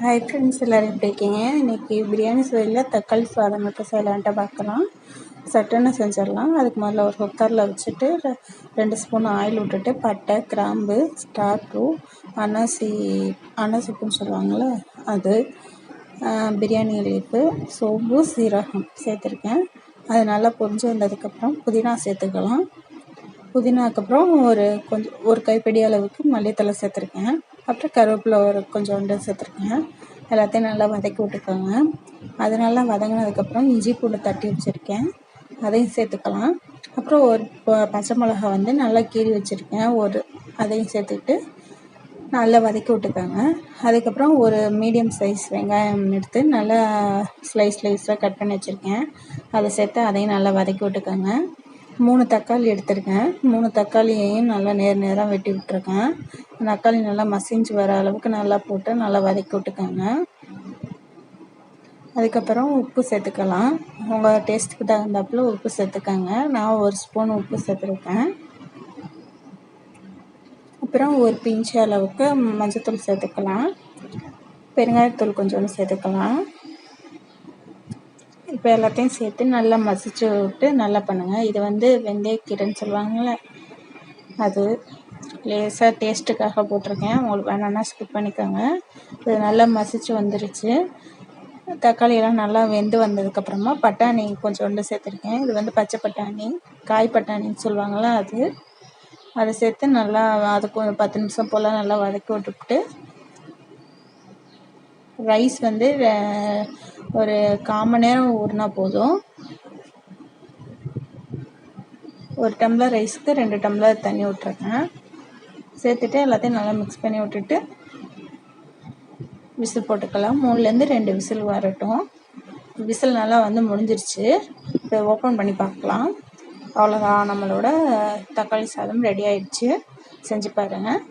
Hi friends எல்லோரும் எப்படி இருக்கீங்க? இன்றைக்கி பிரியாணி சுவையில் தக்காளி சாதம் மட்டும் செய்யலான்ட்டு பார்க்கலாம். சட்டுன்னு செஞ்சிடலாம். அதுக்கு முதல்ல ஒரு குக்கரில் வச்சுட்டு ரெண்டு ஸ்பூன் ஆயில் விட்டுட்டு பட்டை கிராம்பு ஸ்டார் டூ அனாசி அனாசிப்புன்னு சொல்லுவாங்கள்ல அது பிரியாணி லீஃபு சோம்பு சீரகம் சேர்த்துருக்கேன். அது நல்லா பொரிஞ்சு வந்ததுக்கப்புறம் புதினா சேர்த்துக்கலாம். புதினாக்கப்புறம் ஒரு கொஞ்சம் ஒரு கைப்பிடி அளவுக்கு மல்லித்தலை சேர்த்துருக்கேன். அப்புறம் கருவேப்பிலை ஒரு கொஞ்சோண்டு சேர்த்துருக்கேன். எல்லாத்தையும் நல்லா வதக்கி விட்டுக்கோங்க. அது நல்லா வதங்கினதுக்கப்புறம் இஞ்சி பூண்டு தட்டி வச்சுருக்கேன். அதையும் சேர்த்துக்கலாம். அப்புறம் ஒரு பச்சை மிளகா வந்து நல்லா கீறி வச்சுருக்கேன். ஒரு அதையும் சேர்த்துக்கிட்டு நல்லா வதக்கி விட்டுக்கோங்க. அதுக்கப்புறம் ஒரு மீடியம் சைஸ் வெங்காயம் எடுத்து நல்லா ஸ்லைஸ் ஸ்லைஸாக கட் பண்ணி வச்சுருக்கேன். அதை சேர்த்து அதையும் நல்லா வதக்கி விட்டுக்கோங்க. மூணு தக்காளி எடுத்திருக்கேன். மூணு தக்காளியையும் நல்லா நேர் நேராக வெட்டி விட்ருக்கேன் தக்காளி நல்லா மசிஞ்சு வர அளவுக்கு நல்லா போட்டு நல்லா வதக்கி விட்டுக்கோங்க. அதுக்கப்புறம் உப்பு சேர்த்துக்கலாம். உங்கள் டேஸ்ட்டுக்கு தகுந்தாப்புல உப்பு சேர்த்துக்கோங்க. நான் ஒரு ஸ்பூன் உப்பு சேர்த்துருக்கேன். அப்புறம் ஒரு பிஞ்சு அளவுக்கு மஞ்சத்தூள் சேர்த்துக்கலாம். பெருங்காயத்தூள் கொஞ்சோண்டு சேர்த்துக்கலாம். இப்போ எல்லாத்தையும் சேர்த்து நல்லா மசிச்சு விட்டு நல்லா பண்ணுங்கள் இது வந்து வெந்தயக்கீரைன்னு சொல்லுவாங்கள்ல அது லேசாக டேஸ்ட்டுக்காக போட்டிருக்கேன். உங்களுக்கு வேணான்னா ஸ்கிப் பண்ணிக்கோங்க. இது நல்லா மசிச்சு வந்துருச்சு. தக்காளியெல்லாம் நல்லா வெந்து வந்ததுக்கப்புறமா பட்டாணி கொஞ்சோண்டு சேர்த்துருக்கேன். இது வந்து பச்சை பட்டாணி காய் பட்டாணின்னு சொல்லுவாங்களா அது. அதை சேர்த்து நல்லா அதுக்கு ஒரு பத்து நிமிஷம் போல் நல்லா வதக்கி விட்டுவிட்டு ரைஸ் வந்து ஒரு கால் நேரம் ஊறினா போதும். ஒரு டம்ளர் ரைஸ்க்கு ரெண்டு டம்ளர் தண்ணி விட்டுருக்கேன் சேர்த்துட்டு எல்லாத்தையும் நல்லா மிக்ஸ் பண்ணி விட்டுட்டு விசில் போட்டுக்கலாம். மூணுலேருந்து ரெண்டு விசில் வரட்டும். விசில் நல்லா வந்து முடிஞ்சிருச்சு. இப்போ ஓப்பன் பண்ணி பார்க்கலாம். அவ்வளோதான் நம்மளோட தக்காளி சாதம் ரெடி ஆயிடுச்சு. செஞ்சு பாருங்கள்